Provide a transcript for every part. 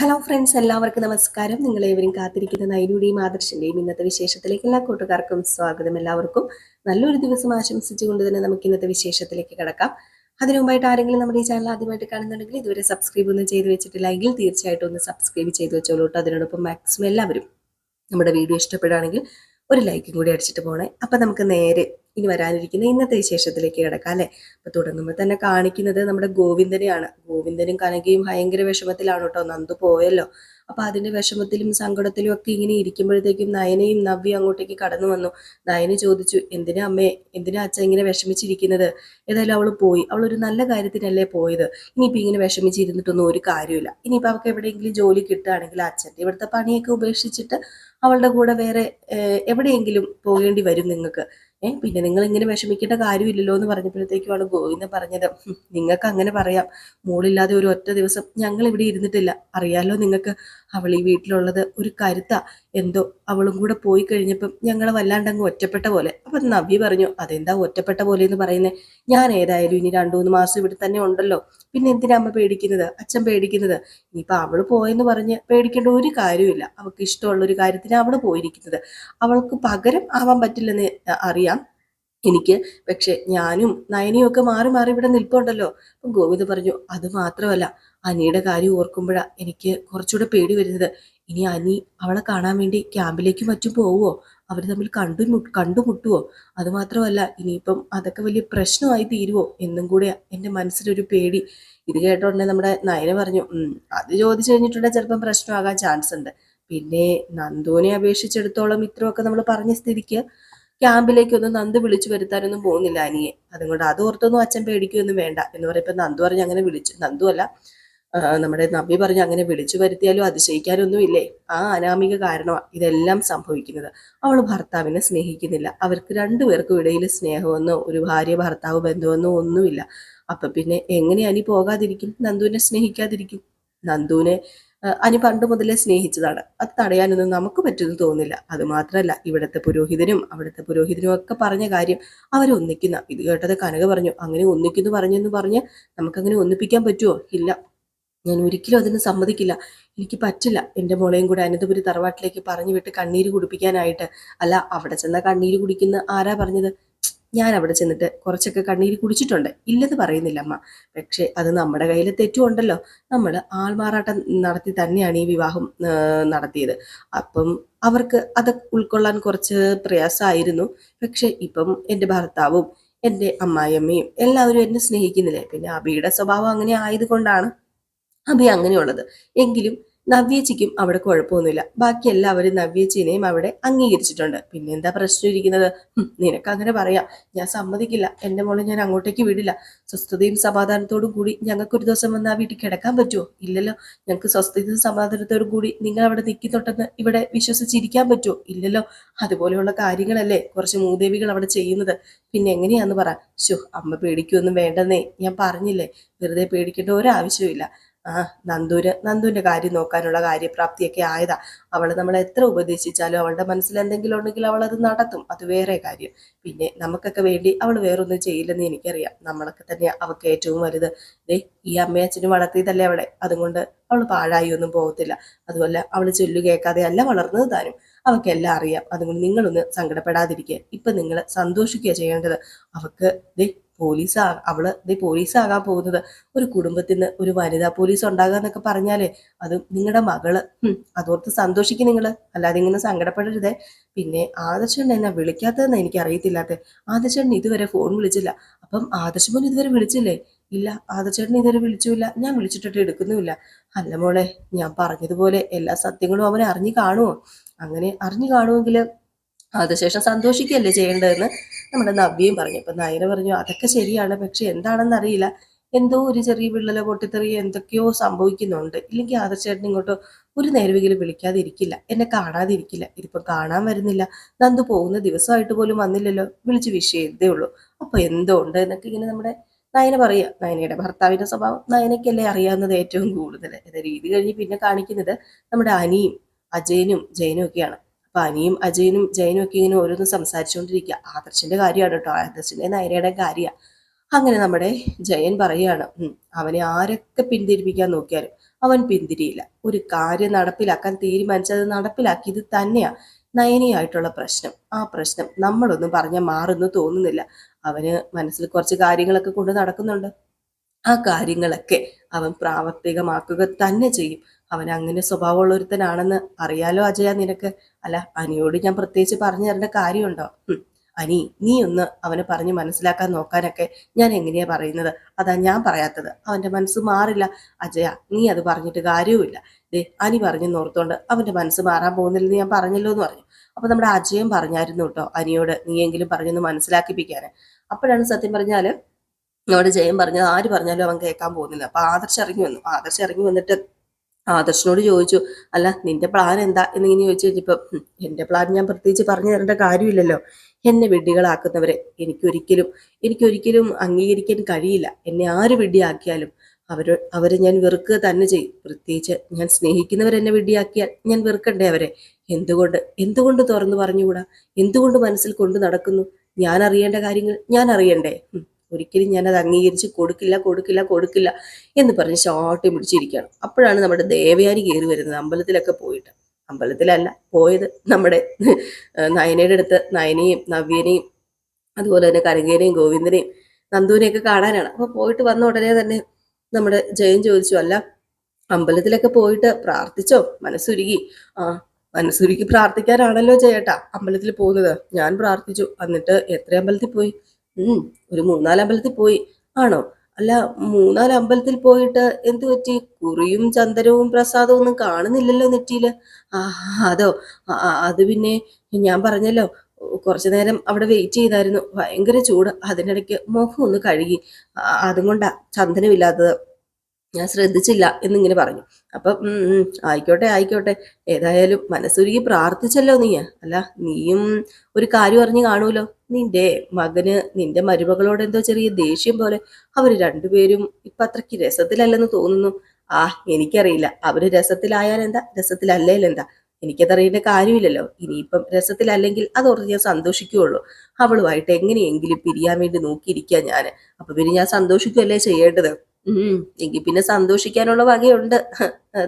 Hello friends എല്ലാവർക്കും നമസ്കാരം. നിങ്ങൾ ഏവരും കാത്തിരിക്കുന്ന നൈനുടെയും ആദർശിന്റെയും ഇന്നത്തെ വിശേഷത്തിലേക്ക് എല്ലാ കൂട്ടുകാർക്കും സ്വാഗതം എല്ലാവർക്കും. നല്ലൊരു ദിവസം ആശംസിച്ചുകൊണ്ട് തന്നെ നമുക്ക് ഇന്നത്തെ വിശേഷത്തിലേക്ക് കിടക്കാം. അതിനു മുമ്പായിട്ട് ആരെങ്കിലും നമ്മുടെ ഈ ചാനൽ ആദ്യമായിട്ട് കാണുന്നുണ്ടെങ്കിൽ ഇതുവരെ സബ്സ്ക്രൈബ് ഒന്നും ചെയ്ത് വെച്ചിട്ടില്ലെങ്കിൽ തീർച്ചയായിട്ടും ഒന്ന് സബ്സ്ക്രൈബ് ചെയ്ത് വെച്ചോളൂ കേട്ടോ. അതിനോടൊപ്പം മാക്സിമം എല്ലാവരും നമ്മുടെ വീഡിയോ ഇഷ്ടപ്പെടുകയാണെങ്കിൽ ഒരു ലൈക്കും കൂടി അടിച്ചിട്ട് പോണേ. അപ്പം നമുക്ക് നേരെ ഇനി വരാനിരിക്കുന്ന ഇന്നത്തെ വിശേഷത്തിലേക്ക് കിടക്കാം അല്ലേ? അപ്പം തുടങ്ങുമ്പോൾ തന്നെ കാണിക്കുന്നത് നമ്മുടെ ഗോവിന്ദനെയാണ്. ഗോവിന്ദനും കനകയും ഭയങ്കര വിഷമത്തിലാണ് കേട്ടോ. നന്ദു പോയല്ലോ. അപ്പൊ അതിന്റെ വിഷമത്തിലും സങ്കടത്തിലും ഒക്കെ ഇങ്ങനെ ഇരിക്കുമ്പോഴത്തേക്കും നയനയും നവ്യ അങ്ങോട്ടേക്ക് കടന്നു വന്നു. നയന ചോദിച്ചു എന്തിനാ അമ്മേ എന്തിനാ അച്ഛൻ ഇങ്ങനെ വിഷമിച്ചിരിക്കുന്നത്? ഏതായാലും അവൾ പോയി. അവൾ ഒരു നല്ല കാര്യത്തിനല്ലേ പോയത്. ഇനിയിപ്പോ ഇങ്ങനെ വിഷമിച്ചിരുന്നിട്ടൊന്നും ഒരു കാര്യമില്ല ഇനിയിപ്പോ അവൾക്ക് എവിടെയെങ്കിലും ജോലി കിട്ടുകയാണെങ്കിൽ അച്ഛന്റെ ഇവിടുത്തെ പണിയൊക്കെ ഉപേക്ഷിച്ചിട്ട് അവളുടെ കൂടെ വേറെ എവിടെയെങ്കിലും പോകേണ്ടി വരും നിങ്ങൾക്ക്. ഏഹ് പിന്നെ നിങ്ങൾ ഇങ്ങനെ വിഷമിക്കേണ്ട കാര്യമില്ലല്ലോ എന്ന് പറഞ്ഞപ്പോഴത്തേക്കുമാണ് ഗോവിന്ദൻ പറഞ്ഞത്. നിങ്ങൾക്ക് അങ്ങനെ പറയാം. മോളില്ലാതെ ഒരു ഒറ്റ ദിവസം ഞങ്ങൾ ഇവിടെ ഇരുന്നിട്ടില്ല. അറിയാലോ നിങ്ങൾക്ക് അവൾ ഈ വീട്ടിലുള്ളത് ഒരു കരുത്ത. എന്തോ അവളും കൂടെ പോയി കഴിഞ്ഞപ്പം ഞങ്ങൾ വല്ലാണ്ടങ്ങ് ഒറ്റപ്പെട്ട പോലെ. അപ്പൊ നവ്യ പറഞ്ഞു അതെന്താ ഒറ്റപ്പെട്ട പോലെ എന്ന് പറയുന്നത് ഞാൻ ഏതായാലും ഇനി രണ്ടു മൂന്ന് മാസം ഇവിടെ തന്നെ ഉണ്ടല്ലോ. പിന്നെ എന്തിനാ അമ്മ പേടിക്കുന്നത്? അച്ഛൻ പേടിക്കുന്നത്? ഇനിയിപ്പൊ അവൾ പോയെന്ന് പറഞ്ഞ് പേടിക്കേണ്ട ഒരു കാര്യമില്ല അവൾക്ക് ഇഷ്ടമുള്ള ഒരു കാര്യത്തിന് അവൾ പോയിരിക്കുന്നത്. അവൾക്ക് പകരം ആവാൻ പറ്റില്ലെന്ന് അറിയാം. എനിക്ക്. പക്ഷെ ഞാനും നയനയും ഒക്കെ മാറി മാറി ഇവിടെ നിൽപ്പുണ്ടല്ലോ. അപ്പം ഗോവിന്ദ് പറഞ്ഞു അത് മാത്രമല്ല അനിയുടെ കാര്യം ഓർക്കുമ്പോഴാണ് എനിക്ക് കുറച്ചുകൂടെ പേടി വരുന്നത്. ഇനി അനി അവളെ കാണാൻ വേണ്ടി ക്യാമ്പിലേക്ക് മറ്റും പോവുമോ അവർ തമ്മിൽ കണ്ടു കണ്ടുമുട്ടുവോ അതുമാത്രമല്ല ഇനിയിപ്പം അതൊക്കെ വലിയ പ്രശ്നമായി തീരുവോ? എന്നും കൂടെ എന്റെ മനസ്സിലൊരു പേടി. ഇത് കേട്ടോണ്ടേ നമ്മുടെ നയന പറഞ്ഞു അത് ചോദിച്ചു കഴിഞ്ഞിട്ടുണ്ടെങ്കിൽ ചിലപ്പം പ്രശ്നമാകാൻ ചാൻസ് ഉണ്ട് പിന്നെ നന്ദുവിനെ അപേക്ഷിച്ചിടത്തോളം ഇത്രയൊക്കെ നമ്മൾ പറഞ്ഞ സ്ഥിതിക്ക് ക്യാമ്പിലേക്കൊന്നും നന്ദു വിളിച്ചു വരുത്താനൊന്നും പോകുന്നില്ല അനിയെ. അതുകൊണ്ട് അത് ഓർത്തൊന്നും അച്ഛൻ പേടിക്കുകയൊന്നും വേണ്ട എന്ന് പറയുമ്പോൾ നന്ദു പറഞ്ഞ് അങ്ങനെ വിളിച്ചു. നന്ദു അല്ല നമ്മുടെ നബി പറഞ്ഞ് അങ്ങനെ വിളിച്ചു വരുത്തിയാലും അതിശയിക്കാനൊന്നും ഇല്ലേ? ആ അനാമിക കാരണമാണ് ഇതെല്ലാം സംഭവിക്കുന്നത്. അവൾ ഭർത്താവിനെ സ്നേഹിക്കുന്നില്ല. അവർക്ക് രണ്ടുപേർക്കും ഇടയിൽ സ്നേഹമെന്നോ ഒരു ഭാര്യ ഭർത്താവ് ബന്ധമെന്നോ ഒന്നുമില്ല. അപ്പൊ പിന്നെ എങ്ങനെ അനി പോകാതിരിക്കും? നന്ദുവിനെ സ്നേഹിക്കാതിരിക്കും? നന്ദുവിനെ അനി പണ്ട് മുതലേ സ്നേഹിച്ചതാണ്. അത് തടയാനൊന്നും നമുക്ക് പറ്റുമെന്ന് അത് മാത്രമല്ല ഇവിടുത്തെ പുരോഹിതനും അവിടുത്തെ പുരോഹിതനും ഒക്കെ പറഞ്ഞ കാര്യം അവരൊന്നിക്കുന്ന ഇത് കേട്ടത് കനക പറഞ്ഞു അങ്ങനെ ഒന്നിക്കുന്നു പറഞ്ഞെന്ന് പറഞ്ഞ് നമുക്കങ്ങനെ ഒന്നിപ്പിക്കാൻ പറ്റുമോ ഇല്ല. ഞാൻ ഒരിക്കലും അതിന് സമ്മതിക്കില്ല. എനിക്ക് പറ്റില്ല. എന്റെ മോളെയും കൂടെ അനന്തപുരി തറവാട്ടിലേക്ക് പറഞ്ഞു വിട്ട് കണ്ണീര് കുടിപ്പിക്കാനായിട്ട്. അല്ല അവിടെ ചെന്ന കണ്ണീര് കുടിക്കുന്ന ആരാ പറഞ്ഞത്? ഞാൻ അവിടെ ചെന്നിട്ട് കുറച്ചൊക്കെ കണ്ണീര് കുടിച്ചിട്ടുണ്ട്. ഇല്ലെന്ന് പറയുന്നില്ല അമ്മ. പക്ഷേ അത് നമ്മുടെ കയ്യിൽ തെറ്റുമുണ്ടല്ലോ നമ്മൾ ആൾമാറാട്ടം നടത്തി തന്നെയാണ് ഈ വിവാഹം നടത്തിയത്. അപ്പം അവർക്ക് അത് ഉൾക്കൊള്ളാൻ കുറച്ച് പ്രയാസമായിരുന്നു. പക്ഷെ ഇപ്പം എന്റെ ഭർത്താവും എന്റെ അമ്മായിയമ്മയും എല്ലാവരും എന്നെ സ്നേഹിക്കുന്നില്ലേ? പിന്നെ അബിയുടെ സ്വഭാവം അങ്ങനെ ആയതുകൊണ്ടാണ് അഭി അങ്ങനെയുള്ളത്. എങ്കിലും നവ്യേച്ചിക്കും അവിടെ കുഴപ്പമൊന്നുമില്ല. ബാക്കി എല്ലാവരും നവ്യേച്ചിനെയും അവിടെ അംഗീകരിച്ചിട്ടുണ്ട്. പിന്നെ എന്താ പ്രശ്നം ഇരിക്കുന്നത്? നിനക്ക് അങ്ങനെ പറയാം. ഞാൻ സമ്മതിക്കില്ല. എന്റെ മോളെ ഞാൻ അങ്ങോട്ടേക്ക് വിടില്ല. സ്വസ്ഥതയും സമാധാനത്തോടും കൂടി ഞങ്ങൾക്ക് ഒരു ദിവസം വന്ന് ആ വീട്ടിൽ കിടക്കാൻ പറ്റുമോ ഇല്ലല്ലോ. ഞങ്ങൾക്ക് സ്വസ്ഥതയും സമാധാനത്തോടും കൂടി നിങ്ങൾ അവിടെ നിൽക്കുന്നുണ്ടെന്ന് ഇവിടെ വിശ്വസിച്ചിരിക്കാൻ പറ്റുമോ ഇല്ലല്ലോ. അതുപോലെയുള്ള കാര്യങ്ങളല്ലേ കുറച്ച് മൂദേവികൾ അവിടെ ചെയ്യുന്നത്. പിന്നെ എങ്ങനെയാന്ന് പറ. ശോ അമ്മ പേടിക്കൊന്നും വേണ്ടെന്നേ. ഞാൻ പറഞ്ഞില്ലേ? വെറുതെ പേടിക്കേണ്ട ഒരാവശ്യമില്ല ആ നന്ദുവിന്റെ കാര്യം നോക്കാനുള്ള കാര്യപ്രാപ്തിയൊക്കെ ആയതാ. അവൾ നമ്മൾ എത്ര ഉപദേശിച്ചാലും അവളുടെ മനസ്സിൽ എന്തെങ്കിലും ഉണ്ടെങ്കിൽ അവൾ അത് നടത്തും. അത് വേറെ കാര്യം. പിന്നെ നമുക്കൊക്കെ വേണ്ടി അവൾ വേറൊന്നും ചെയ്യില്ലെന്ന് എനിക്കറിയാം. നമ്മളൊക്കെ തന്നെ അവൾക്ക് ഏറ്റവും വലുത്. ദേ ഈ അമ്മയച്ഛനും വളർത്തിയതല്ലേ അവളെ? അതുകൊണ്ട് അവൾ പാഴായി ഒന്നും പോകത്തില്ല. അതുപോലെ അവൾ ചൊല്ലു കേൾക്കാതെ അല്ല വളർന്നത് താനും. അവൾക്കെല്ലാം അറിയാം. അതുകൊണ്ട് നിങ്ങളൊന്ന് സങ്കടപ്പെടാതിരിക്കുക. ഇപ്പൊ നിങ്ങൾ സന്തോഷിക്കുക ചെയ്യേണ്ടത്. അവൾക്ക് ദേ പോലീസ് അവൾ ദേ പോലീസാകാൻ പോകുന്നത്. ഒരു കുടുംബത്തിൽ നിന്ന് ഒരു വനിതാ പോലീസ് ഉണ്ടാകാന്നൊക്കെ പറഞ്ഞാലേ അത് നിങ്ങളുടെ മകൾ അതോർത്ത് സന്തോഷിക്കും നിങ്ങൾ അല്ലാതെ ഇങ്ങനെ സങ്കടപ്പെടരുതേ. പിന്നെ ആദർശൻ എന്നെ വിളിക്കാത്തതെന്ന് എനിക്ക് അറിയത്തില്ലാത്ത ആദർശൻ ഇതുവരെ ഫോൺ വിളിച്ചില്ല. അപ്പം ആദർശമോൻ ഇതുവരെ വിളിച്ചില്ലേ? ഇല്ല ആദർശേട്ടൻ ഇതുവരെ വിളിച്ചില്ല. ഞാൻ വിളിച്ചിട്ടിട്ട് എടുക്കുന്നുമില്ല. അല്ല മോളെ ഞാൻ പറഞ്ഞതുപോലെ എല്ലാ സത്യങ്ങളും അവനെ അറിഞ്ഞു കാണുമോ അങ്ങനെ അറിഞ്ഞു കാണുമെങ്കിൽ അതിനുശേഷം സന്തോഷിക്കുകയല്ലേ ചെയ്യേണ്ടതെന്ന്? നമ്മുടെ നവ്യയും പറഞ്ഞു. അപ്പൊ നയന പറഞ്ഞു അതൊക്കെ ശരിയാണ് പക്ഷെ എന്താണെന്നറിയില്ല. എന്തോ ഒരു ചെറിയ വിള്ളലോ പൊട്ടിത്തെറിയോ എന്തൊക്കെയോ സംഭവിക്കുന്നുണ്ട്. ഇല്ലെങ്കിൽ ആദർശേട്ടൻ ഇങ്ങോട്ട് ഒരു നേരമെങ്കിലും വിളിക്കാതിരിക്കില്ല. എന്നെ കാണാതിരിക്കില്ല. ഇതിപ്പോ കാണാൻ വരുന്നില്ല. നന്ദു പോകുന്ന ദിവസമായിട്ട് പോലും വന്നില്ലല്ലോ. വിളിച്ച് വിഷ് ചെയ്തേ ഉള്ളൂ. അപ്പൊ എന്തോ ഉണ്ട് എന്നൊക്കെ ഇങ്ങനെ നമ്മുടെ നയന പറയുക. നയനയുടെ ഭർത്താവിന്റെ സ്വഭാവം നയനയ്ക്കല്ലേ അറിയാവുന്നത് ഏറ്റവും കൂടുതൽ. രീതി കഴിഞ്ഞ് പിന്നെ കാണിക്കുന്നത് നമ്മുടെ അനിയും അജയനും ജയനും ഒക്കെയാണ് അപ്പൊ അനിയും അജയനും ജയനും ഒക്കെ ഇങ്ങനെ ഓരോന്ന് സംസാരിച്ചുകൊണ്ടിരിക്കുക ആദർശന്റെ കാര്യമാണ് കേട്ടോ. ആദർശന്റെ നൈരയുടെ കാര്യമാണ് അങ്ങനെ നമ്മുടെ ജയൻ പറയുകയാണ് അവനെ ആരൊക്കെ പിന്തിരിപ്പിക്കാൻ നോക്കിയാലും അവൻ പിന്തിരിയില്ല. ഒരു കാര്യം നടപ്പിലാക്കാൻ തീരുമാനിച്ചത് നടപ്പിലാക്കിയത് തന്നെയാ. നയനിയായിട്ടുള്ള പ്രശ്നം. ആ പ്രശ്നം നമ്മളൊന്നും പറഞ്ഞാൽ മാറുന്നു തോന്നുന്നില്ല. അവന് മനസ്സിൽ കുറച്ച് കാര്യങ്ങളൊക്കെ കൊണ്ട് നടക്കുന്നുണ്ട്. ആ കാര്യങ്ങളൊക്കെ അവൻ പ്രാവർത്തികമാക്കുക തന്നെ ചെയ്യും. അവൻ അങ്ങനെ സ്വഭാവമുള്ള ഒരുത്തനാണെന്ന് അറിയാലോ അജയ നിനക്ക്? അല്ല അനിയോട് ഞാൻ പ്രത്യേകിച്ച് പറഞ്ഞു തരേണ്ട കാര്യമുണ്ടോ? അനി നീ ഒന്ന് അവനെ പറഞ്ഞ് മനസ്സിലാക്കാൻ നോക്കാനൊക്കെ ഞാൻ എങ്ങനെയാ പറയുന്നത്? അതാ ഞാൻ പറയാത്തത്. അവന്റെ മനസ്സ് മാറില്ല. അജയ നീ അത് പറഞ്ഞിട്ട് കാര്യവുമില്ല. ദേ അനി പറഞ്ഞു നോർത്തോണ്ട് അവന്റെ മനസ്സ് മാറാൻ പോകുന്നില്ലെന്ന് ഞാൻ പറഞ്ഞല്ലോ എന്ന് പറഞ്ഞു. അപ്പൊ നമ്മുടെ അജയം പറഞ്ഞായിരുന്നു കേട്ടോ അനിയോട് നീയെങ്കിലും പറഞ്ഞൊന്ന് മനസ്സിലാക്കിപ്പിക്കാൻ അപ്പോഴാണ് സത്യം പറഞ്ഞാൽ നമ്മുടെ ജയം പറഞ്ഞത് ആര് പറഞ്ഞാലും അവൻ കേൾക്കാൻ പോകുന്നില്ല. അപ്പൊ ആദർശ് ഇറങ്ങി വന്നു. ആദർശ് ഇറങ്ങി വന്നിട്ട് ആദർശിനോട് ചോദിച്ചു അല്ല നിന്റെ പ്ലാൻ എന്താ? എന്നിങ്ങനെ ചോദിച്ചു കഴിഞ്ഞപ്പം എന്റെ പ്ലാൻ ഞാൻ പ്രത്യേകിച്ച് പറഞ്ഞു തരേണ്ട കാര്യമില്ലല്ലോ. എന്നെ വിഡ്ഢികളാക്കുന്നവരെ എനിക്കൊരിക്കലും എനിക്കൊരിക്കലും അംഗീകരിക്കാൻ കഴിയില്ല. എന്നെ ആര് വിഡ്ഢിയാക്കിയാലും അവർ അവരെ ഞാൻ വെറുക്കുക തന്നെ ചെയ്യും. പ്രത്യേകിച്ച് ഞാൻ സ്നേഹിക്കുന്നവരെന്നെ വിഡ്ഢിയാക്കിയാൽ ഞാൻ വെറുക്കണ്ടേ അവരെ? എന്തുകൊണ്ട് എന്തുകൊണ്ട് തുറന്നു പറഞ്ഞുകൂടാ? എന്തുകൊണ്ട് മനസ്സിൽ കൊണ്ടു നടക്കുന്നു? ഞാൻ അറിയേണ്ട കാര്യങ്ങൾ ഞാൻ അറിയണ്ടേ? ഒരിക്കലും ഞാനത് അംഗീകരിച്ച് കൊടുക്കില്ല കൊടുക്കില്ല കൊടുക്കില്ല എന്ന് പറഞ്ഞ് ഷോട്ട് പിടിച്ചിരിക്കുകയാണ്. അപ്പോഴാണ് നമ്മുടെ ദേവയാനി കയറി വരുന്നത് അമ്പലത്തിലൊക്കെ പോയിട്ട്. അമ്പലത്തിലല്ല പോയത് നമ്മുടെ നയനയുടെ അടുത്ത് നയനയും നവ്യനെയും അതുപോലെ തന്നെ കരങ്കേനെയും ഗോവിന്ദനെയും നന്ദുവിനെയൊക്കെ കാണാനാണ്. അപ്പൊ പോയിട്ട് വന്ന ഉടനെ തന്നെ നമ്മുടെ ജയൻ ചോദിച്ചു അല്ല അമ്പലത്തിലൊക്കെ പോയിട്ട് പ്രാർത്ഥിച്ചോ? മനസ്സുരുകി. ആ മനസ്സുരുക്കി പ്രാർത്ഥിക്കാനാണല്ലോ ചേട്ടാ അമ്പലത്തിൽ പോകുന്നത്. ഞാൻ പ്രാർത്ഥിച്ചു എന്നിട്ട് എത്ര അമ്പലത്തിൽ പോയി? ഒരു മൂന്നാൽ അമ്പലത്തിൽ പോയി. ആണോ? അല്ല മൂന്നാൽ അമ്പലത്തിൽ പോയിട്ട് എന്തു പറ്റി? കുറിയും ചന്ദനവും പ്രസാദവും ഒന്നും കാണുന്നില്ലല്ലോ നെറ്റിയിൽ ആ അതോ അത് പിന്നെ ഞാൻ പറഞ്ഞല്ലോ കുറച്ചു നേരം അവിടെ വെയിറ്റ് ചെയ്തായിരുന്നു. ഭയങ്കര ചൂട്. അതിനിടയ്ക്ക് മുഖം ഒന്ന് കഴുകി. അതും കൊണ്ടാ ചന്ദനമില്ലാത്തത്. ഞാൻ ശ്രദ്ധിച്ചില്ല എന്നിങ്ങനെ പറഞ്ഞു. അപ്പം ആയിക്കോട്ടെ ആയിക്കോട്ടെ. ഏതായാലും മനസ്സുരുകി പ്രാർത്ഥിച്ചല്ലോ നീ. അല്ല നീയും ഒരു കാര്യം അറിഞ്ഞു കാണുമല്ലോ. നിന്റെ മകന് നിന്റെ മരുമകളോട് എന്തോ ചെറിയ ദേഷ്യം പോലെ അവർ രണ്ടുപേരും ഇപ്പൊ അത്രയ്ക്ക് രസത്തിലല്ലെന്ന് തോന്നുന്നു. ആ എനിക്കറിയില്ല. അവർ രസത്തിലായാൽ എന്താ? രസത്തില്ലേൽ എന്താ? എനിക്കതറിയേണ്ട കാര്യമില്ലല്ലോ. ഇനിയിപ്പം രസത്തിലല്ലെങ്കിൽ അതോർത്ത് ഞാൻ സന്തോഷിക്കുകയുള്ളൂ. അവളുമായിട്ട് എങ്ങനെയെങ്കിലും പിരിയാൻ വേണ്ടി നോക്കിയിരിക്കുക ഞാൻ അപ്പൊ പിന്നെ ഞാൻ സന്തോഷിക്കുകയല്ലേ ചെയ്യേണ്ടത്? ഉം. എങ്കിൽ പിന്നെ സന്തോഷിക്കാനുള്ള വകയുണ്ട്.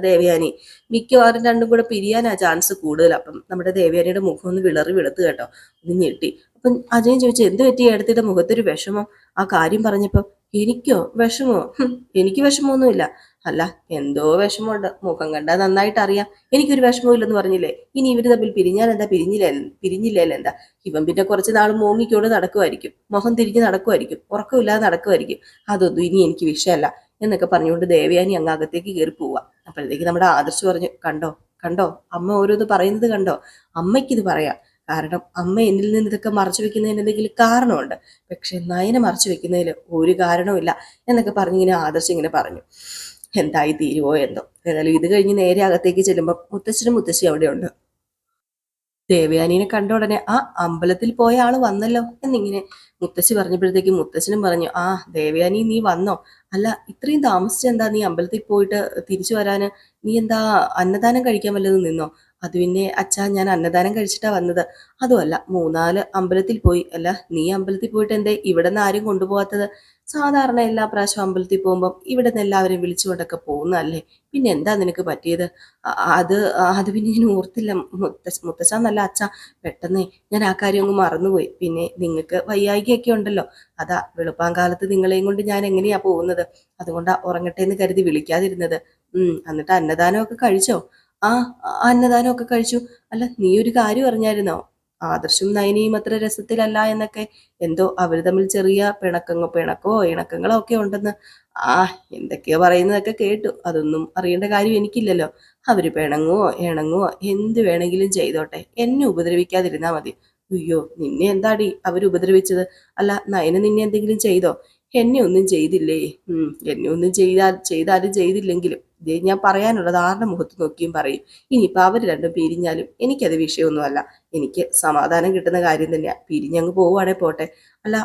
ദേവയാനി. മിക്കവാറും രണ്ടും കൂടെ പിരിയാനാ ചാൻസ് കൂടുതൽ. അപ്പം നമ്മുടെ ദേവയാനിയുടെ മുഖം ഒന്ന് വിളറി വിളത്ത് കേട്ടോ. ഒന്ന് ഞെട്ടി. അപ്പം അജയൻ ചോദിച്ചു എന്ത് പറ്റി? എടുത്തിട്ട് മുഖത്തൊരു വിഷമം. ആ കാര്യം പറഞ്ഞപ്പോൾ എനിക്കോ വിഷമോ? എനിക്ക് വിഷമമൊന്നുമില്ല. അല്ല എന്തോ വിഷമമുണ്ട്. മുഖം കണ്ടാൽ നന്നായിട്ട് അറിയാം. എനിക്കൊരു വിഷമവും ഇല്ലെന്ന് പറഞ്ഞില്ലേ? ഇനി ഇവർ തമ്മിൽ പിരിഞ്ഞാൽ എന്താ പിരിഞ്ഞില്ല? പിരിഞ്ഞില്ലേൽ എന്താ? ഇവൻ പിന്നെ കുറച്ച് നാൾ മൂങ്ങിക്കൊണ്ട് നടക്കുമായിരിക്കും മുഖം തിരിഞ്ഞ് നടക്കുമായിരിക്കും ഉറക്കമില്ലാതെ നടക്കുമായിരിക്കും അതൊന്നും ഇനി എനിക്ക് വിഷയമല്ല എന്നൊക്കെ പറഞ്ഞുകൊണ്ട് ദേവയാനി അങ്ങ് അകത്തേക്ക് കയറി പോവുക അപ്പോഴത്തേക്ക് നമ്മുടെ ആദർശ് പറഞ്ഞു കണ്ടോ? കണ്ടോ? അമ്മ ഓരോന്ന് പറയുന്നത് കണ്ടോ? അമ്മയ്ക്കിത് പറയാം. കാരണം അമ്മ എന്നിൽ നിന്ന് ഇതൊക്കെ മറച്ചു വെക്കുന്നതിന് എന്തെങ്കിലും കാരണമുണ്ട്. പക്ഷെ നയനെ മറച്ചു വെക്കുന്നതിൽ ഒരു കാരണവുമില്ല എന്നൊക്കെ പറഞ്ഞിങ്ങനെ ആദർശ് ഇങ്ങനെ പറഞ്ഞു. എന്തായി തീരുവോ എന്തോ. ഏതായാലും ഇത് കഴിഞ്ഞ് നേരെ അകത്തേക്ക് ചെല്ലുമ്പോൾ മുത്തശ്ശനും മുത്തശ്ശി അവിടെയുണ്ട്. ദേവയാനീനെ കണ്ട ഉടനെ ആ അമ്പലത്തിൽ പോയ ആൾ വന്നല്ലോ എന്നിങ്ങനെ മുത്തശ്ശി പറഞ്ഞപ്പോഴത്തേക്ക് മുത്തശ്ശനും പറഞ്ഞു ആ ദേവയാനി നീ വന്നോ? അല്ല ഇത്രയും താമസിച്ചെന്താ? നീ അമ്പലത്തിൽ പോയിട്ട് തിരിച്ചു വരാന്? നീ എന്താ അന്നദാനം കഴിക്കാൻ വല്ലതും നിന്നോ? അത് പിന്നെ അച്ഛാ ഞാൻ അന്നദാനം കഴിച്ചിട്ടാ വന്നത്. അതുമല്ല മൂന്നാൽ അമ്പലത്തിൽ പോയി. അല്ല നീ അമ്പലത്തിൽ പോയിട്ട് എന്തേ? ഇവിടെ നിന്ന് ആരും കൊണ്ടുപോകാത്തത് സാധാരണ എല്ലാ പ്രാവശ്യം അമ്പലത്തിൽ പോകുമ്പോൾ ഇവിടെ നിന്ന് എല്ലാവരെയും വിളിച്ചുകൊണ്ടൊക്കെ പോകുന്നതല്ലേ? പിന്നെ എന്താ നിനക്ക് പറ്റിയത്? അത് അത് പിന്നെ ഞാൻ ഓർത്തില്ല. മുത്തശ്ശ മുത്തശ്ശന്നല്ല അച്ഛ. പെട്ടെന്ന് ഞാൻ ആ കാര്യം അങ്ങ് മറന്നുപോയി. പിന്നെ നിങ്ങൾക്ക് വയ്യായികയൊക്കെ ഉണ്ടല്ലോ. അതാ വെളുപ്പാങ്കാലത്ത് നിങ്ങളെയും കൊണ്ട് ഞാൻ എങ്ങനെയാ പോകുന്നത്? അതുകൊണ്ടാ ഉറങ്ങട്ടെ എന്ന് കരുതി വിളിക്കാതിരുന്നത്. ഉം എന്നിട്ട് അന്നദാനമൊക്കെ കഴിച്ചോ? ആ, അന്നദാനമൊക്കെ കഴിച്ചു. അല്ല നീ ഒരു കാര്യം അറിഞ്ഞായിരുന്നോ? ആദർശും നയനിയും അത്ര രസത്തിലല്ല എന്നൊക്കെ. എന്തോ അവർ തമ്മിൽ ചെറിയ പിണക്കങ്ങോ പിണക്കോ ഇണക്കങ്ങളോ ഒക്കെ ഉണ്ടെന്ന്. ആ എന്തൊക്കെയോ പറയുന്നതൊക്കെ കേട്ടു. അതൊന്നും അറിയേണ്ട കാര്യം എനിക്കില്ലല്ലോ. അവർ പിണങ്ങുവോ ഇണങ്ങുവോ എന്ത് വേണമെങ്കിലും ചെയ്തോട്ടെ. എന്നെ ഉപദ്രവിക്കാതിരുന്നാ മതി. അയ്യോ നിന്നെ എന്താടി അവർ ഉപദ്രവിച്ചത്? അല്ല നയന നിന്നെ എന്തെങ്കിലും ചെയ്തോ? എന്നെ ഒന്നും ചെയ്തില്ലേ? ഉം എന്നെ ഒന്നും ചെയ്താൽ ചെയ്താലും ചെയ്തില്ലെങ്കിലും. ഞാൻ പറയാനുള്ളത് ആരുടെ മുഖത്ത് നോക്കിയും പറയും. ഇനിയിപ്പോൾ അവർ രണ്ടും പിരിഞ്ഞാലും എനിക്കത് വിഷയമൊന്നുമല്ല. എനിക്ക് സമാധാനം കിട്ടുന്ന കാര്യം തന്നെയാണ് പിരിഞ്ഞങ്ങ് പോവുകയാണെ പോട്ടെ. അല്ല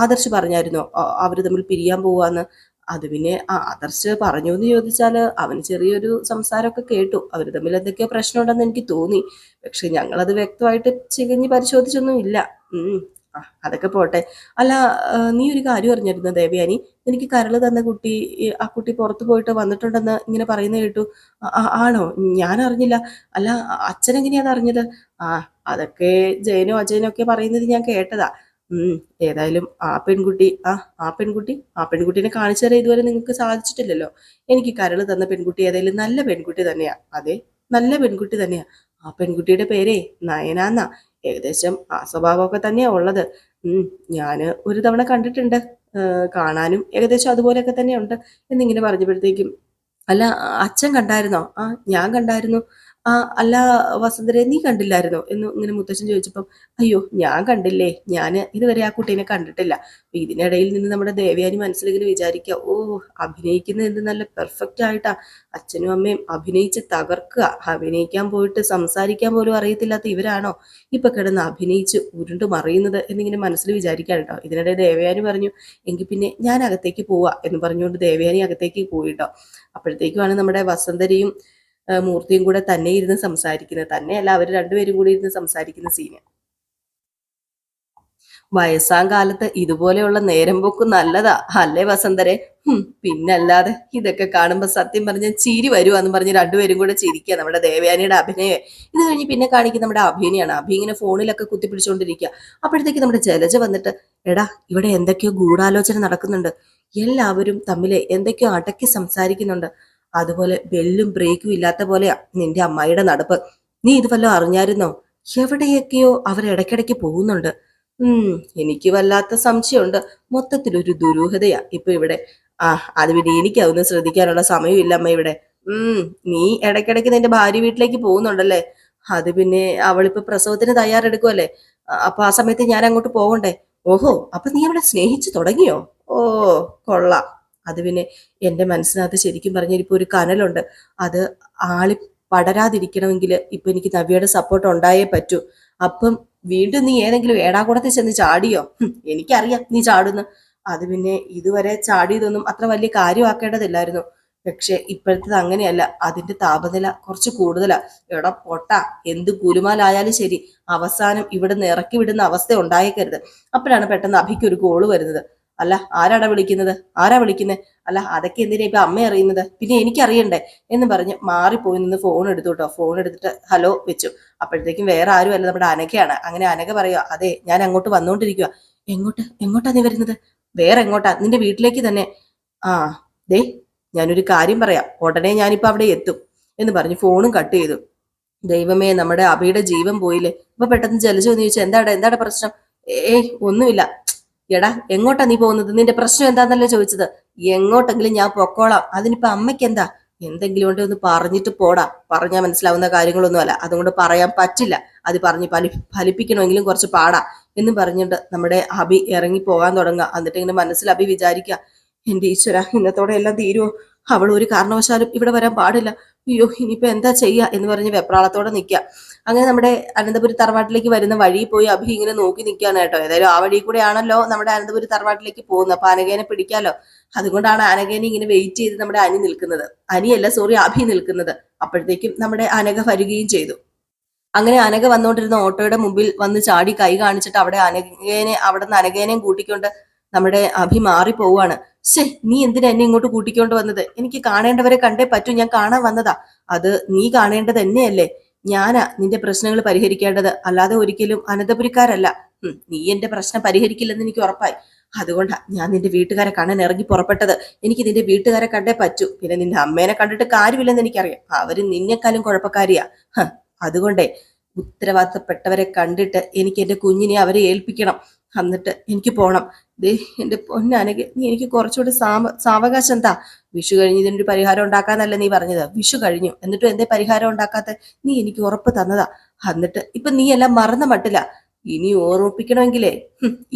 ആദർശ് പറഞ്ഞായിരുന്നോ? അവർ തമ്മിൽ പിരിയാൻ പോവാന്ന് അത് പിന്നെ ആദർശ് പറഞ്ഞു എന്ന് ചോദിച്ചാൽ അവന് ചെറിയൊരു സംസാരമൊക്കെ കേട്ടു. അവർ തമ്മിൽ എന്തൊക്കെയോ പ്രശ്നമുണ്ടെന്ന് എനിക്ക് തോന്നി. പക്ഷെ ഞങ്ങളത് വ്യക്തമായിട്ട് ചികഞ്ഞ് പരിശോധിച്ചൊന്നും ഇല്ല ആ അതൊക്കെ പോട്ടെ. അല്ല നീ ഒരു കാര്യം അറിഞ്ഞിരുന്നു ദേവയാനി? എനിക്ക് കരൾ തന്ന കുട്ടി ആ കുട്ടി പുറത്തു പോയിട്ട് വന്നിട്ടുണ്ടെന്ന് ഇങ്ങനെ പറയുന്ന കേട്ടു. ആണോ? ഞാൻ അറിഞ്ഞില്ല. അല്ല അച്ഛൻ എങ്ങനെയാണ് അറിഞ്ഞത്? ആ അതൊക്കെ ജയനോ അജയനോ ഒക്കെ പറയുന്നത് ഞാൻ കേട്ടതാ. ഉം ഏതായാലും ആ പെൺകുട്ടി ആ ആ പെൺകുട്ടി ആ പെൺകുട്ടീനെ കാണിച്ചു തരാൻ ഇതുവരെ നിങ്ങൾക്ക് സാധിച്ചിട്ടില്ലല്ലോ. എനിക്ക് കരൾ തന്ന പെൺകുട്ടി ഏതായാലും നല്ല പെൺകുട്ടി തന്നെയാ. അതെ നല്ല പെൺകുട്ടി തന്നെയാ. ആ പെൺകുട്ടിയുടെ പേരേ നയനാന്നാ. ഏകദേശം ആ സ്വഭാവമൊക്കെ തന്നെയാ ഉള്ളത്. ഞാൻ ഒരു തവണ കണ്ടിട്ടുണ്ട്. കാണാനും ഏകദേശം അതുപോലെയൊക്കെ തന്നെയുണ്ട് എന്നിങ്ങനെ പറഞ്ഞപ്പോഴത്തേക്കും അല്ല അച്ഛൻ കണ്ടായിരുന്നോ? ആ ഞാൻ കണ്ടായിരുന്നു. ആ അല്ല വസന്തരെ നീ കണ്ടില്ലായിരുന്നോ? എന്ന് ഇങ്ങനെ മുത്തച്ഛൻ ചോദിച്ചപ്പം അയ്യോ ഞാൻ കണ്ടില്ലേ? ഞാൻ ഇതുവരെ ആ കുട്ടീനെ കണ്ടിട്ടില്ല. അപ്പൊ ഇതിനിടയിൽ നിന്ന് നമ്മുടെ ദേവയാനി മനസ്സിലിങ്ങനെ വിചാരിക്കുക ഓ അഭിനയിക്കുന്നത് എന്ത് നല്ല പെർഫെക്റ്റ് ആയിട്ടാ. അച്ഛനും അമ്മയും അഭിനയിച്ച് തകർക്കുക. അഭിനയിക്കാൻ പോയിട്ട് സംസാരിക്കാൻ പോലും അറിയത്തില്ലാത്ത ഇവരാണോ? ഇപ്പൊ കിടന്ന് അഭിനയിച്ച് ഉരുണ്ടു മറിയുന്നത് എന്നിങ്ങനെ മനസ്സിൽ വിചാരിക്കാൻ കേട്ടോ ഇതിനിടെ ദേവയാനി പറഞ്ഞു എങ്കിൽ പിന്നെ ഞാൻ അകത്തേക്ക് പോവാ. എന്ന് പറഞ്ഞുകൊണ്ട് ദേവയാനി അകത്തേക്ക് പോയിട്ടോ അപ്പോഴത്തേക്കുമാണ് നമ്മുടെ വസന്തരയും മൂർത്തിയും കൂടെ തന്നെ ഇരുന്ന് സംസാരിക്കുന്നത് തന്നെയല്ല അവർ രണ്ടുപേരും കൂടി ഇരുന്ന് സംസാരിക്കുന്ന സീന് വയസ്സാം കാലത്ത് ഇതുപോലെയുള്ള നേരം പോക്ക് നല്ലതാ. അല്ലേ വസന്തരെ? പിന്നല്ലാതെ ഇതൊക്കെ കാണുമ്പോ സത്യം പറഞ്ഞ ചിരി വരുവാന്ന് പറഞ്ഞ് രണ്ടുപേരും കൂടെ ചിരിക്കുക നമ്മുടെ ദേവയാനിയുടെ അഭിനയം. ഇത് കഴിഞ്ഞ് പിന്നെ കാണിക്കുന്ന നമ്മുടെ അഭിനയാണ്. അഭി ഇങ്ങനെ ഫോണിലൊക്കെ കുത്തിപ്പിടിച്ചുകൊണ്ടിരിക്കുക അപ്പോഴത്തേക്ക് നമ്മുടെ ജലജ വന്നിട്ട് എടാ ഇവിടെ എന്തൊക്കെയോ ഗൂഢാലോചന നടക്കുന്നുണ്ട്. എല്ലാവരും തമ്മിലെ എന്തൊക്കെയോ അടക്കി സംസാരിക്കുന്നുണ്ട്. അതുപോലെ ബെല്ലും ബ്രേക്കും ഇല്ലാത്ത പോലെയാ നിന്റെ അമ്മായിയുടെ നടപ്പ്. നീ ഇത് വല്ലതും അറിഞ്ഞായിരുന്നോ? എവിടെയൊക്കെയോ അവർ ഇടയ്ക്കിടയ്ക്ക് പോകുന്നുണ്ട്. ഉം എനിക്ക് വല്ലാത്ത സംശയമുണ്ട്. മൊത്തത്തിൽ ഒരു ദുരൂഹതയാ ഇപ്പൊ ഇവിടെ. ആ അത് പിന്നെ എനിക്ക് അതൊന്നും ശ്രദ്ധിക്കാനുള്ള സമയമില്ല അമ്മ ഇവിടെ. ഉം നീ ഇടയ്ക്കിടയ്ക്ക് നിന്റെ ഭാര്യ വീട്ടിലേക്ക് പോകുന്നുണ്ടല്ലേ? അത് പിന്നെ അവളിപ്പോ പ്രസവത്തിന് തയ്യാറെടുക്കുമല്ലേ അപ്പൊ ആ സമയത്ത് ഞാൻ അങ്ങോട്ട് പോകണ്ടേ? ഓഹോ അപ്പൊ നീ അവളെ സ്നേഹിച്ചു തുടങ്ങിയോ? ഓ കൊള്ളാം. അത് പിന്നെ എന്റെ മനസ്സിനകത്ത് ശരിക്കും പറഞ്ഞാൽ ഇപ്പോൾ ഒരു കനലുണ്ട്. അത് ആളി പടരാതിരിക്കണമെങ്കിൽ ഇപ്പം എനിക്ക് നവ്യയുടെ സപ്പോർട്ട് ഉണ്ടായേ പറ്റൂ. അപ്പം വീണ്ടും നീ ഏതെങ്കിലും ഏടാകൂടത്തിൽ ചെന്ന് ചാടിയോ? എനിക്കറിയാം നീ ചാടുന്നു. അത് പിന്നെ ഇതുവരെ ചാടിയതൊന്നും അത്ര വലിയ കാര്യമാക്കേണ്ടതില്ലായിരുന്നു. പക്ഷെ ഇപ്പോഴത്തത് അങ്ങനെയല്ല. അതിന്റെ താപനില കുറച്ച് കൂടുതലാ. എടാ പൊട്ട എന്ത് കുലുമാലായാലും ശരി. അവസാനം ഇവിടുന്ന് ഇറക്കി വിടുന്ന അവസ്ഥ ഉണ്ടായേക്കരുത്. അപ്പോഴാണ് പെട്ടെന്ന് അഭിക്ക് ഒരു കോൾ വരുന്നത്. അല്ല ആരാടാ വിളിക്കുന്നത്? ആരാ വിളിക്കുന്നത് അല്ല അതൊക്കെ എന്തിനാ ഇപ്പൊ അമ്മ അറിയുന്നത്? പിന്നെ എനിക്കറിയണ്ടേ? എന്ന് പറഞ്ഞ് മാറിപ്പോയി നിന്ന് ഫോൺ എടുത്തു കേട്ടോ ഫോൺ എടുത്തിട്ട് ഹലോ വെച്ചു. അപ്പോഴത്തേക്കും വേറെ ആരും അല്ല നമ്മുടെ അനകയാണ് അങ്ങനെ അനക പറയുക അതെ ഞാൻ അങ്ങോട്ട് വന്നുകൊണ്ടിരിക്കുക എങ്ങോട്ട്? എങ്ങോട്ടാ നീ വരുന്നത്? വേറെ എങ്ങോട്ടാ? നിന്റെ വീട്ടിലേക്ക് തന്നെ. ആ ദേ ഞാനൊരു കാര്യം പറയാം. ഉടനെ ഞാനിപ്പോ അവിടെ എത്തും. എന്ന് പറഞ്ഞ് ഫോണും കട്ട് ചെയ്തു. ദൈവമേ നമ്മുടെ അബിയുടെ ജീവൻ പോയില്ലേ? ഇപ്പൊ പെട്ടെന്ന് ജലജോ എന്ന് ചോദിച്ചാൽ എന്താടാ? എന്താടാ പ്രശ്നം? ഏയ് ഒന്നുമില്ല. എടാ എങ്ങോട്ടാ നീ പോകുന്നത്? നിന്റെ പ്രശ്നം എന്താന്നല്ലേ ചോദിച്ചത്? എങ്ങോട്ടെങ്കിലും ഞാൻ പൊക്കോളാം. അതിനിപ്പോ അമ്മയ്ക്ക് എന്താ? എന്തെങ്കിലും കൊണ്ട് ഒന്ന് പറഞ്ഞിട്ട് പോടാ. പറഞ്ഞാൽ മനസ്സിലാവുന്ന കാര്യങ്ങളൊന്നുമല്ല അതുകൊണ്ട് പറയാൻ പറ്റില്ല. അത് പറഞ്ഞ് ഫലി ഫലിപ്പിക്കണമെങ്കിലും കുറച്ച് പാടാ എന്ന് പറഞ്ഞിട്ട് നമ്മുടെ അബി ഇറങ്ങി പോകാൻ തുടങ്ങുക. എന്നിട്ട് ഇങ്ങനെ മനസ്സിൽ അഭി വിചാരിക്കുക എന്റെ ഈശ്വര ഇന്നത്തോടെ എല്ലാം തീരുവോ? അവൾ ഒരു കാരണവശാലും ഇവിടെ വരാൻ പാടില്ല. അയ്യോ ഇനിയിപ്പോ എന്താ ചെയ്യുക എന്ന് പറഞ്ഞ് വെപ്രാളത്തോടെ നിൽക്കുക. അങ്ങനെ നമ്മുടെ അനന്തപുരി തറവാട്ടിലേക്ക് വരുന്ന വഴി പോയി അഭി ഇങ്ങനെ നോക്കി നിൽക്കുകയാണ് കേട്ടോ. ഏതായാലും ആ വഴി കൂടെ ആണല്ലോ നമ്മുടെ അനന്തപുരി തറവാട്ടിലേക്ക് പോകുന്നത്. അപ്പൊ അനഘേനെ പിടിക്കാലോ. അതുകൊണ്ടാണ് അനഘേനെ ഇങ്ങനെ വെയിറ്റ് ചെയ്ത് നമ്മുടെ അനി നിൽക്കുന്നത്. അനിയല്ല സോറി അഭി നിൽക്കുന്നത്. അപ്പോഴത്തേക്കും നമ്മുടെ അനഘ വരികയും ചെയ്തു. അങ്ങനെ അനഘ വന്നുകൊണ്ടിരുന്ന ഓട്ടോയുടെ മുമ്പിൽ വന്ന് ചാടി കൈ കാണിച്ചിട്ട് അവിടെ അനഘേനെ അവിടെ നിന്ന് അനഘേനെയും കൂട്ടിക്കൊണ്ട് നമ്മുടെ അഭി മാറി പോവാണ് ശേ നീ എന്തിനാ എന്നെ ഇങ്ങോട്ട് കൂട്ടിക്കൊണ്ട് വന്നത്? എനിക്ക് കാണേണ്ടവരെ കണ്ടേ പറ്റൂ. ഞാൻ കാണാൻ വന്നതാ. അത് നീ കാണേണ്ടത് എന്നെയല്ലേ? ഞാനാ നിന്റെ പ്രശ്നങ്ങൾ പരിഹരിക്കേണ്ടത്. അല്ലാതെ ഒരിക്കലും അനന്തപുരിക്കാരല്ല. നീ എന്റെ പ്രശ്നം പരിഹരിക്കില്ലെന്ന് എനിക്ക് ഉറപ്പായി. അതുകൊണ്ടാ ഞാൻ നിന്റെ വീട്ടുകാരെ കാണാൻ ഇറങ്ങി പുറപ്പെട്ടത്. എനിക്ക് നിന്റെ വീട്ടുകാരെ കണ്ടേ പറ്റൂ. പിന്നെ നിന്റെ അമ്മേനെ കണ്ടിട്ട് കാര്യമില്ലെന്ന് എനിക്കറിയാം. അവർ നിന്നെക്കാളും കുഴപ്പക്കാരിയാ. അതുകൊണ്ടേ ഉത്തരവാദിത്തപ്പെട്ടവരെ കണ്ടിട്ട് എനിക്ക് എന്റെ കുഞ്ഞിനെ അവരെ ഏൽപ്പിക്കണം. എന്നിട്ട് എനിക്ക് പോകണം ദേ എന്റെ പൊന്നാനകെ നീ എനിക്ക് കുറച്ചുകൂടി സാവ സാവകാശം എന്താ? വിഷു കഴിഞ്ഞ് ഇതിനൊരു പരിഹാരം ഉണ്ടാക്കാന്നല്ല നീ പറഞ്ഞത്? വിഷു കഴിഞ്ഞു. എന്നിട്ടും എന്തേ പരിഹാരം ഉണ്ടാക്കാത്ത? നീ എനിക്ക് ഉറപ്പ് തന്നതാ. എന്നിട്ട് ഇപ്പൊ നീ എല്ലാം മറന്ന മട്ടില്ല ഇനി ഓർമ്മിപ്പിക്കണമെങ്കിലേ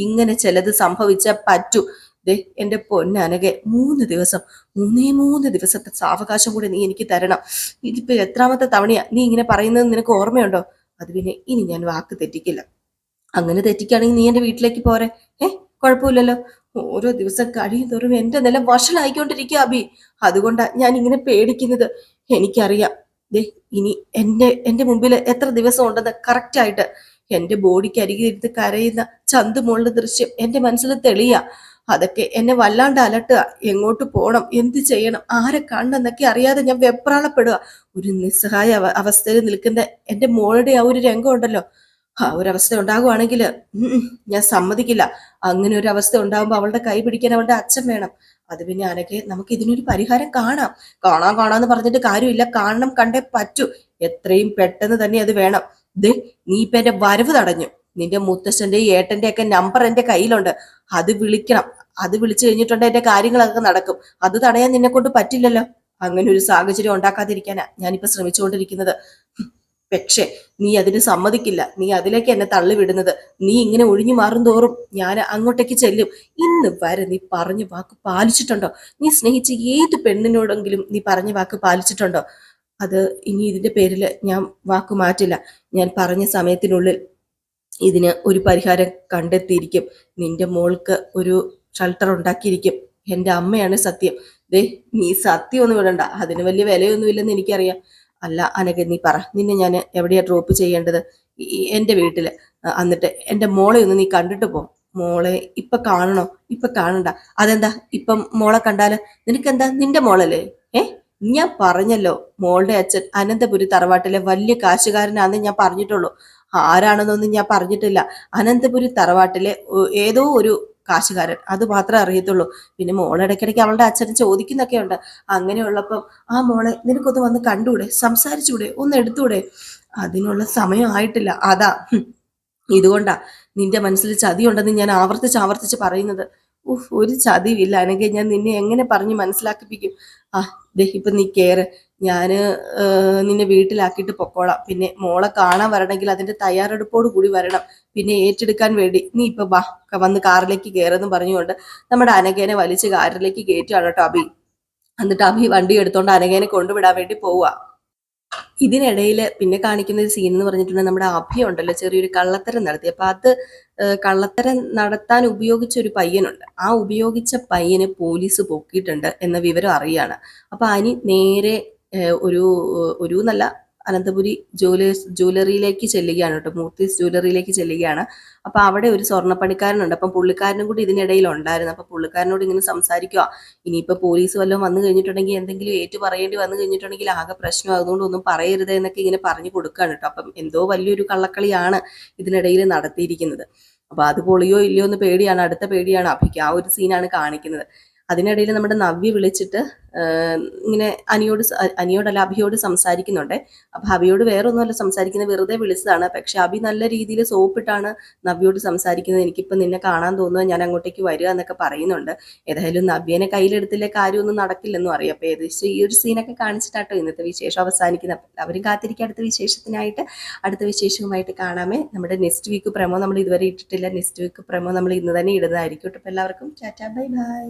ഇങ്ങനെ ചിലത് സംഭവിച്ച പറ്റൂ. ദേ എന്റെ പൊന്നനകെ മൂന്ന് ദിവസം മൂന്നേ മൂന്ന് ദിവസത്തെ സാവകാശം കൂടി നീ എനിക്ക് തരണം. ഇതിപ്പോ എത്രാമത്തെ തവണയാ നീ ഇങ്ങനെ പറയുന്നത് നിനക്ക് ഓർമ്മയുണ്ടോ? അത് പിന്നെ ഇനി ഞാൻ വാക്ക് തെറ്റിക്കില്ല. അങ്ങനെ തെറ്റിക്കുകയാണെങ്കിൽ നീ എന്റെ വീട്ടിലേക്ക് പോരെ. ഏ കുഴപ്പമില്ലല്ലോ. ഓരോ ദിവസം കഴിയും തോറും എന്റെ നില വഷളായിക്കൊണ്ടിരിക്കുക അബി അതുകൊണ്ടാ ഞാൻ ഇങ്ങനെ പേടിക്കുന്നത്. എനിക്കറിയാം. ദേ ഇനി എന്റെ എന്റെ മുമ്പിൽ എത്ര ദിവസം ഉണ്ടെന്ന് കറക്റ്റ് ആയിട്ട്. എന്റെ ബോഡിക്ക് അരികിരുന്ന് കരയുന്ന ചന്തുമുള്ള ദൃശ്യം എന്റെ മനസ്സിൽ തെളിയ. അതൊക്കെ എന്നെ വല്ലാണ്ട് അലട്ടുക. എങ്ങോട്ട് പോകണം എന്ത് ചെയ്യണം? ആരെ കാണണമെന്നൊക്കെ അറിയാതെ ഞാൻ വെപ്രാളപ്പെടുക. ഒരു നിസ്സഹായ അവസ്ഥയിൽ നിൽക്കുന്ന എന്റെ മോളുടെ ആ ഒരു രംഗം ഉണ്ടല്ലോ. ആ ഒരു അവസ്ഥ ഉണ്ടാകുവാണെങ്കിൽ ഞാൻ സമ്മതിക്കില്ല. അങ്ങനെ ഒരു അവസ്ഥ ഉണ്ടാകുമ്പോൾ അവളുടെ കൈ പിടിക്കാൻ അവളുടെ അച്ഛൻ വേണം. അത് പിന്നെ അനക്കെ നമുക്ക് ഇതിനൊരു പരിഹാരം കാണാം. കാണാം കാണാന്ന് പറഞ്ഞിട്ട് കാര്യമില്ല. കാണണം കണ്ടേ പറ്റൂ. എത്രയും പെട്ടെന്ന് തന്നെ അത് വേണം. ദേ നീ ഇപ്പൊ എന്റെ വരവ് തടഞ്ഞു. നിന്റെ മുത്തശ്ശന്റെ ഏട്ടന്റെ ഒക്കെ നമ്പർ എന്റെ കയ്യിലുണ്ട്. അത് വിളിക്കണം. അത് വിളിച്ചു കഴിഞ്ഞിട്ടുണ്ട് എന്റെ കാര്യങ്ങളൊക്കെ നടക്കും. അത് തടയാൻ നിന്നെ കൊണ്ട് പറ്റില്ലല്ലോ. അങ്ങനെ ഒരു സാഹചര്യം ഉണ്ടാക്കാതിരിക്കാനാ ഞാനിപ്പോ ശ്രമിച്ചുകൊണ്ടിരിക്കുന്നത്. പക്ഷേ നീ അതിന് സമ്മതിക്കില്ല. നീ അതിലേക്ക് എന്നെ തള്ളിവിടുന്നത്. നീ ഇങ്ങനെ ഒഴിഞ്ഞു മാറും തോറും ഞാൻ അങ്ങോട്ടേക്ക് ചെല്ലും. ഇന്ന് വരെ നീ പറഞ്ഞ വാക്ക് പാലിച്ചിട്ടുണ്ടോ? നീ സ്നേഹിച്ച ഏത് പെണ്ണിനോടെങ്കിലും നീ പറഞ്ഞ വാക്ക് പാലിച്ചിട്ടുണ്ടോ? അത് ഇനി ഇതിന്റെ പേരിൽ ഞാൻ വാക്ക് മാറ്റില്ല. ഞാൻ പറഞ്ഞ സമയത്തിനുള്ളിൽ ഇതിന് ഒരു പരിഹാരം കണ്ടെത്തിയിരിക്കും. നിന്റെ മോൾക്ക് ഒരു ഷെൽട്ടർ ഉണ്ടാക്കിയിരിക്കും. എന്റെ അമ്മയാണ് സത്യം. ദേ നീ സത്യം ഒന്നും വിടണ്ട. അതിന് വലിയ വിലയൊന്നുമില്ലെന്ന് എനിക്കറിയാം. അല്ല അനക നീ പറ. നിന്നെ ഞാൻ എവിടെയാ ഡ്രോപ്പ് ചെയ്യേണ്ടത്? എന്റെ വീട്ടിൽ എന്നിട്ട് എന്റെ മോളെ ഒന്ന് നീ കണ്ടിട്ട് പോ. മോളെ ഇപ്പൊ കാണണോ? ഇപ്പൊ കാണണ്ട. അതെന്താ? ഇപ്പം മോളെ കണ്ടാൽ നിനക്കെന്താ? നിന്റെ മോളല്ലേ? ഏ? ഞാൻ പറഞ്ഞല്ലോ മോളുടെ അച്ഛൻ അനന്തപുരി തറവാട്ടിലെ വലിയ കാശുകാരനാന്ന് ഞാൻ പറഞ്ഞിട്ടുള്ളൂ. ആരാണെന്നൊന്നും ഞാൻ പറഞ്ഞിട്ടില്ല. അനന്തപുരി തറവാട്ടിലെ ഏതോ ഒരു കാശുകാരൻ. അത് മാത്രമേ അറിയത്തുള്ളൂ. പിന്നെ മോൾ ഇടയ്ക്കിടയ്ക്ക് അവളുടെ അച്ഛനെ ചോദിക്കുന്നൊക്കെ ഉണ്ട്. അങ്ങനെയുള്ളപ്പം ആ മോളെ നിനക്കൊന്ന് വന്ന് കണ്ടൂടെ? സംസാരിച്ചൂടെ? ഒന്ന് എടുത്തൂടെ? അതിനുള്ള സമയം ആയിട്ടില്ല. അതാ. ഇതുകൊണ്ടാ നിന്റെ മനസ്സിൽ ചതിയുണ്ടെന്ന് ഞാൻ ആവർത്തിച്ച് ആവർത്തിച്ച് പറയുന്നത്. ഉഫ് ഒരു ചതിവില്ല. അല്ലെങ്കിൽ ഞാൻ നിന്നെ എങ്ങനെ പറഞ്ഞ് മനസ്സിലാക്കിപ്പിക്കും? ആ ദേ ഇപ്പൊ നീ കയറ് ഞാൻ നിന്നെ വീട്ടിലാക്കിയിട്ട് പൊക്കോളാം. പിന്നെ മോളെ കാണാൻ വരണമെങ്കിൽ അതിന്റെ തയ്യാറെടുപ്പോട് കൂടി വരണം. പിന്നെ ഏറ്റെടുക്കാൻ വേണ്ടി നീ ഇപ്പൊ വാ വന്ന് കാറിലേക്ക് കയറെന്ന് പറഞ്ഞുകൊണ്ട് നമ്മുടെ അനഘേനെ വലിച്ച് കാറിലേക്ക് കയറ്റുകയാണ് കേട്ടോ അഭി. എന്നിട്ട് അഭി വണ്ടി എടുത്തോണ്ട് അനഘേനെ കൊണ്ടുവിടാൻ വേണ്ടി പോവുക ഇതിനിടയിൽ പിന്നെ കാണിക്കുന്ന ഒരു സീൻ എന്ന് പറഞ്ഞിട്ടുണ്ടെങ്കിൽ നമ്മുടെ അഭി ഉണ്ടല്ലോ ചെറിയൊരു കള്ളത്തരം നടത്തി. അപ്പൊ അത് കള്ളത്തരം നടത്താൻ ഉപയോഗിച്ച ഒരു പയ്യനുണ്ട്. ആ ഉപയോഗിച്ച പയ്യനെ പോലീസ് പൊക്കിയിട്ടുണ്ട് എന്ന വിവരം അറിയാണ്. അപ്പൊ അനി നേരെ ഒരു ഒരു നല്ല അനന്തപുരി ജ്വല്ലേഴ്സ് ജ്വല്ലറിയിലേക്ക് ചെല്ലുകയാണ് കേട്ടോ. മൂർത്തീസ് ജ്വല്ലറിയിലേക്ക് ചെല്ലുകയാണ്. അപ്പൊ അവിടെ ഒരു സ്വർണപ്പണിക്കാരനുണ്ട്. അപ്പം പുള്ളിക്കാരനും കൂടി ഇതിനിടയിൽ ഉണ്ടായിരുന്നു. അപ്പൊ പുള്ളിക്കാരനോട് ഇങ്ങനെ സംസാരിക്കുക ഇനിയിപ്പോ പോലീസ് വല്ലതും വന്നു കഴിഞ്ഞിട്ടുണ്ടെങ്കിൽ എന്തെങ്കിലും ഏറ്റു പറയേണ്ടി വന്നു കഴിഞ്ഞിട്ടുണ്ടെങ്കിൽ ആകെ പ്രശ്നം അതുകൊണ്ട് ഒന്നും പറയരുത് എന്നൊക്കെ ഇങ്ങനെ പറഞ്ഞു കൊടുക്കുകയാണ് കേട്ടോ. അപ്പം എന്തോ വലിയൊരു കള്ളക്കളിയാണ് ഇതിനിടയിൽ നടത്തിയിരിക്കുന്നത്. അപ്പൊ അത് പൊളിയോ ഇല്ലയോ എന്ന് പേടിയാണ്. അടുത്ത പേടിയാണ് അഭിക്ക് ആ ഒരു സീനാണ് കാണിക്കുന്നത്. അതിനിടയിൽ നമ്മുടെ നവ്യ വിളിച്ചിട്ട് ഇങ്ങനെ അനിയോട് അനിയോടല്ല അഭിയോട് സംസാരിക്കുന്നുണ്ട്. അപ്പൊ അഭിയോട് വേറെ ഒന്നുമല്ല സംസാരിക്കുന്നത് വെറുതെ വിളിച്ചതാണ്. പക്ഷെ അഭി നല്ല രീതിയിൽ സോപ്പിട്ടാണ് നവ്യോട് സംസാരിക്കുന്നത്. എനിക്കിപ്പോ നിന്നെ കാണാൻ തോന്നുക ഞാൻ അങ്ങോട്ടേക്ക് വരിക എന്നൊക്കെ പറയുന്നുണ്ട്. ഏതായാലും നവ്യനെ കയ്യിലെടുത്തില്ലേ കാര്യമൊന്നും നടക്കില്ലെന്നും അറിയാം. അപ്പൊ ഏകദേശം ഈ ഒരു സീനൊക്കെ കാണിച്ചിട്ടാട്ടോ ഇന്നത്തെ വിശേഷം അവസാനിക്കുന്നത്. അപ്പൊ എല്ലാവരും കാത്തിരിക്കുക അടുത്ത വിശേഷത്തിനായിട്ട് അടുത്ത വിശേഷവുമായിട്ട് കാണാമേ. നമ്മുടെ നെക്സ്റ്റ് വീക്ക് പ്രമോ നമ്മൾ ഇതുവരെ ഇട്ടിട്ടില്ല. നെക്സ്റ്റ് വീക്ക് പ്രമോ നമ്മൾ ഇന്ന് തന്നെ ഇടുന്നതായിരിക്കും. കേട്ടോ എല്ലാവർക്കും ടാറ്റാ ബൈ ബൈ.